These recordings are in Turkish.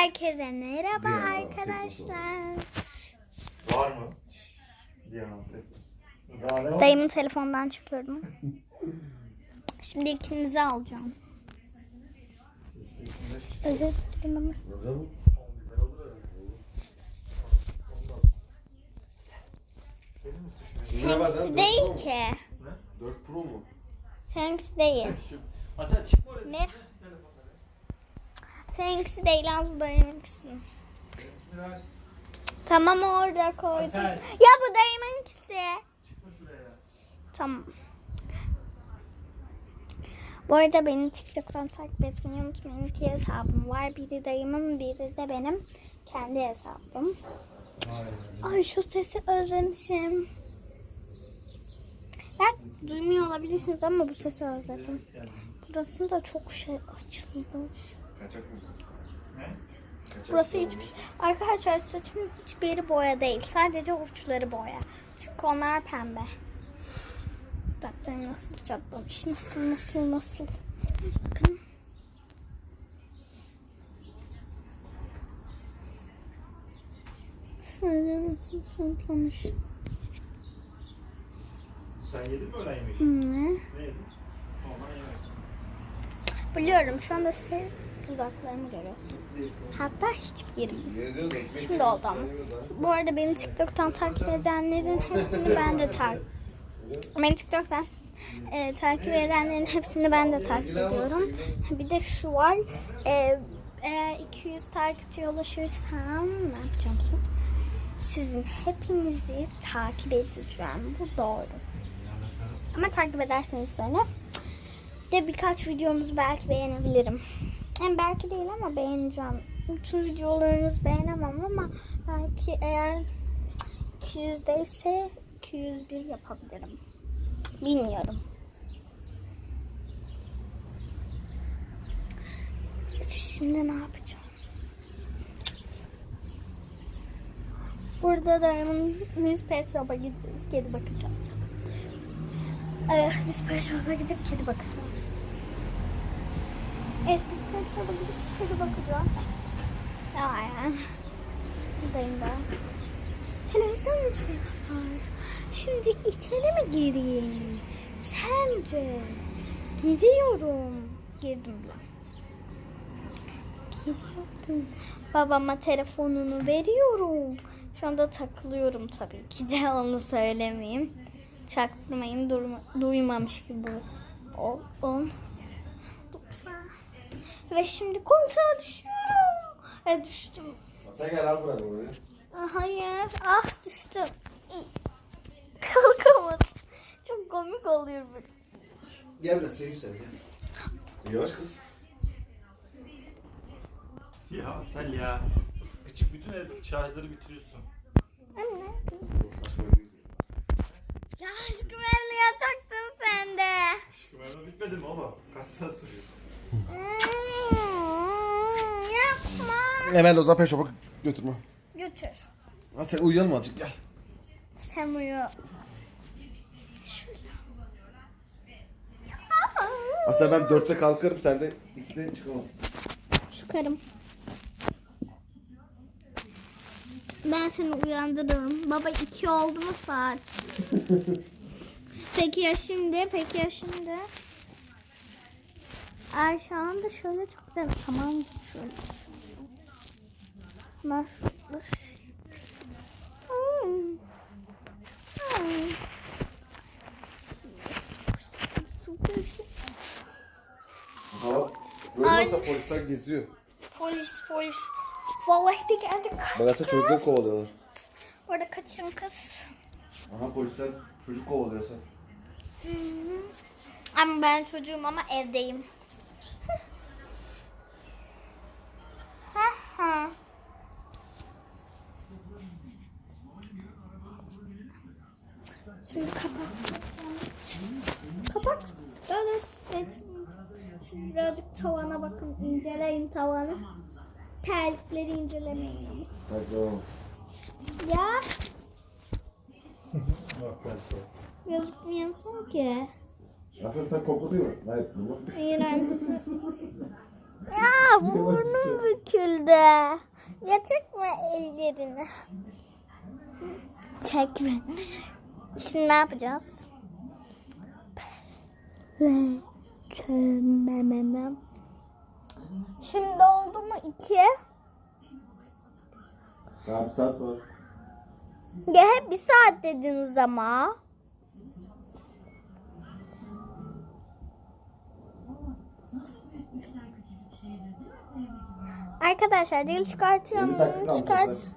Herkese merhaba Diğer arkadaşlar. Var mı? Diyanette. Dayımın telefondan çıkıyorum. Şimdi ikinizi alacağım. Özet lan? Seninkisi 4 Pro değil mu? ki. 4 Pro mu? Seninkisi değil. Ha sen çıkma oraya. Mer- Seninkisi değil az. Miray, Tamam orada koydum. Hasan. Ya bu dayımınkisi. Çıkma şuraya. Tamam. Bu arada beni TikTok'tan takip etmeyi unutmayın. İki hesabım var. Biri dayımın, biri de benim kendi hesabım. Ay şu sesi özlemişim. Ben duymuyor olabilirsiniz ama bu sesi özledim. Burası da çok şey açılmış. Kaçak müzik. Ne? Kaçak Burası müzik. hiçbir Arkadaşlar saçımın hiçbir yeri boya değil. Sadece uçları boya. Çünkü onlar pembe. Dudaklarım nasıl çatlamış. Nasıl nasıl nasıl. Bakın. Sadece nasıl çatlamış. Sen yedin mi öğlen yemeği? Ne? Ne yedin? Normal yemek. Biliyorum şu anda size dudaklarımı görüyorsunuz. Hatta diyoruz? Ekmek Şimdi oldu ama. Bu arada beni TikTok'tan takip edenlerin hepsini ben de takip Beni TikTok'tan e, takip edenlerin hepsini ben de takip ediyorum. Bir de şu var. E, eğer 200 takipçiye ulaşırsam ne yapacağım sonra? Sizin hepinizi takip edeceğim. Bu doğru. Ama takip ederseniz beni de birkaç videomuzu belki beğenebilirim. Hem belki değil ama beğeneceğim. Bütün videolarınızı beğenemem ama belki eğer 200'deyse 201 yapabilirim. Bilmiyorum. Şimdi ne yapacağım? Burada da biz pet shop'a gideceğiz. Kedi bakacağız. Evet, biz pet shop'a gidip kedi bakacağız. Evet, biz shop'a gidip kedi bakacağız. Aynen. Buradayım ben. Televizyon izliyorlar. Şimdi içeri mi gireyim? Sence? Giriyorum. Girdim bile. Giriyorum. Babama telefonunu veriyorum. Şu anda takılıyorum tabii ki de onu söylemeyeyim. Çaktırmayın durma, duymamış gibi ol, olun. Ve şimdi koltuğa düşüyorum. Ve düştüm. Sen gel al buraya. Ah, Hayır. Ah düştüm. Kalkamadım. Çok komik oluyor böyle. Gel biraz seveyim seni gel. Yavaş kız. Ya sen ya. Küçük bütün şarjları bitiriyorsun. Anne. Ya aşkım elini yataktın sen de. Aşkım evde bitmedi mi oğlum? Kaç saat sürüyor? Yapma. Hemen o zaman pet shop'a götürme. Götür. Hadi sen uyuyalım azıcık gel. Sen uyu. Aslında ben dörtte kalkarım sen de ikide çıkamam. Çıkarım. Ben seni uyandırırım. Baba iki oldu mu saat? peki ya şimdi? Peki ya şimdi? Ay şu anda şöyle çok güzel. Tamam şöyle. Hemen şurada. Hmm. Hmm. Olsa polisler geziyor. Polis polis. Vallahi de geldik. Bak aslında çocukları kovalıyorlar. Orada kaçın kız. Aha polisler çocuk kovalıyor sen. Hı hı. Ama ben çocuğum ama evdeyim. ha ha. Şimdi kapat. Kapat. Böyle seç. Siz birazcık tavana bakın. inceleyin tavanı. Terlikleri incelemeyin. Hadi. Ya Bak ben sana. gözükmüyorsun ki. Aslında sen kokutuyor musun? Hayır. bu. İğrençsin. Ya burnum büküldü. Ya çekme ellerini. Çekme. Şimdi ne yapacağız? Ve çömememem. Şimdi oldu mu iki? Daha bir saat var. Ya hep bir saat dediniz ama. Arkadaşlar dil çıkartıyor kaldı Çıkart.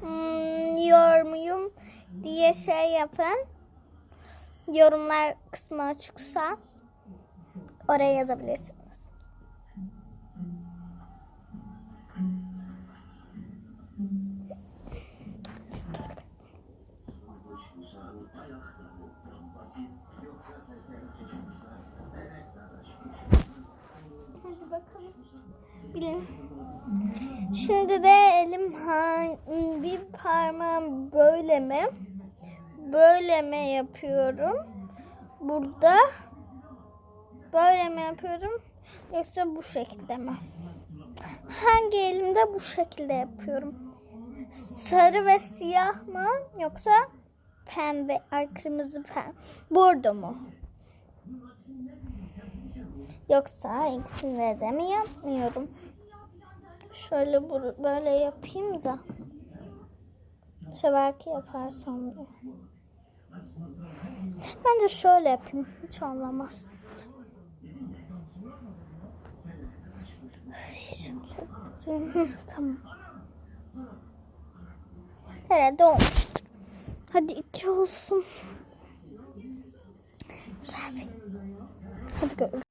Hmm, yiyor muyum diye şey yapın. Yorumlar kısmı açıksa oraya yazabilirsiniz. Şimdi de elim ha- bir parmağım böyle mi? Böyle mi yapıyorum? Burada böyle mi yapıyorum? Yoksa bu şekilde mi? Hangi elimde bu şekilde yapıyorum? Sarı ve siyah mı yoksa pembe, ay kırmızı pembe, bordo mu? Yoksa ikisini de mi yapmıyorum? Şöyle böyle yapayım da. İşte belki yaparsam diye. Bence şöyle yapayım. Hiç. Hı, tamam. Herhalde olmuştur. Hadi iki olsun. Hadi görüşürüz.